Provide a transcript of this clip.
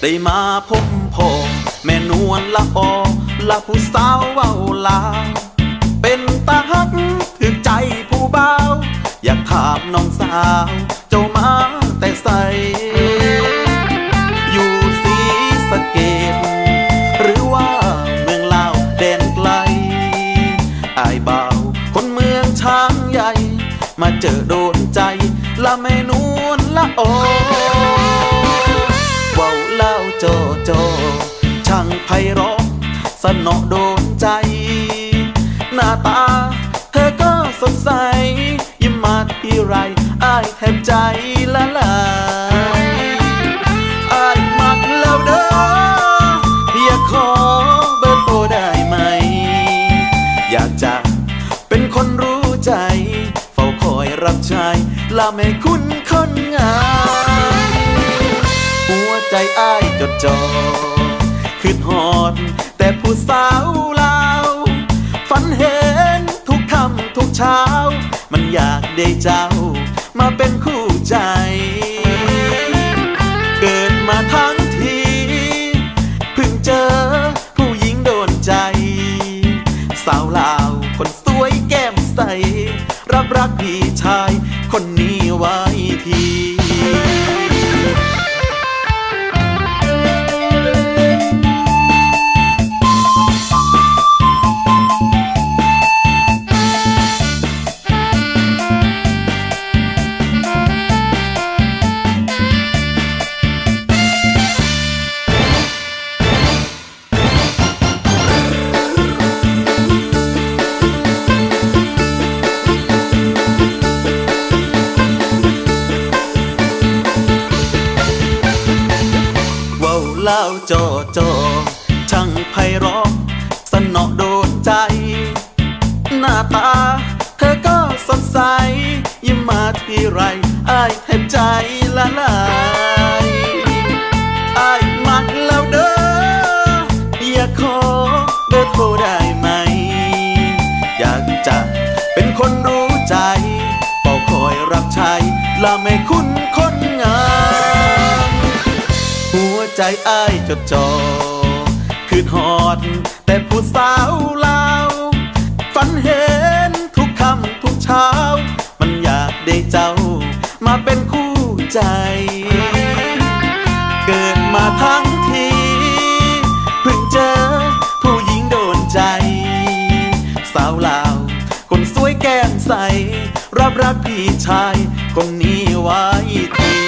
ได้มาพบพ่อแม่นวลละออละผู้สาวเว้าลา เป็นตาฮักถึกใจผู้บ่าว อยากถามน้องสาว เจ้ามาแต่ใส อยู่สีสะเกดหรือว่าเมืองลาวแดนไกล อายบ่าวคนเมืองช้างใหญ่ มาเจอโดนใจ ละแม่นวลละอ่ โจโจ ช่างไพเราะสนอโดนใจ หน้าตา เธอก็สดใส ยิ้มมาที่ไรอายแทบใจละลายอายมักแล้วเด้ออยากขอเบอร์โทรได้ไหม อยากจะเป็นคนรู้ใจ เฝ้าคอยรับใช้ละไม่คุ้นคนงาม ใจอ้ายจดจอคืดหอด แต่ผู้สาวลาวฝันเห็นทุกค่ำทุกเช้า มันอยากได้เจ้า มาเป็นคู่ใจ เว้าเล่าโจโจช่างไพเราะสนอโดนใจ หน้าตา เธอก็สดใส ยิ้มมาทีไรอายแทบใจละลายอายมักแล้วเด้ออยากขอเบอร์โทรได้ไหม อยากจะเป็นคนรู้ใจเป่าคอยรับใช้ละไม่คุ้นคนงา ใจอ้ายจดจอคือหอด แต่ผู้สาวลาวฝันเห็นทุกคำทุกเช้า มันอยากได้เจ้า มาเป็นคู่ใจ เกิดมาทั้งทีเพิ่งเจอผู้หญิงโดนใจ สาวลาว คนสวยแก้มใส รับรักพี่ชายคนนี้ไว้ที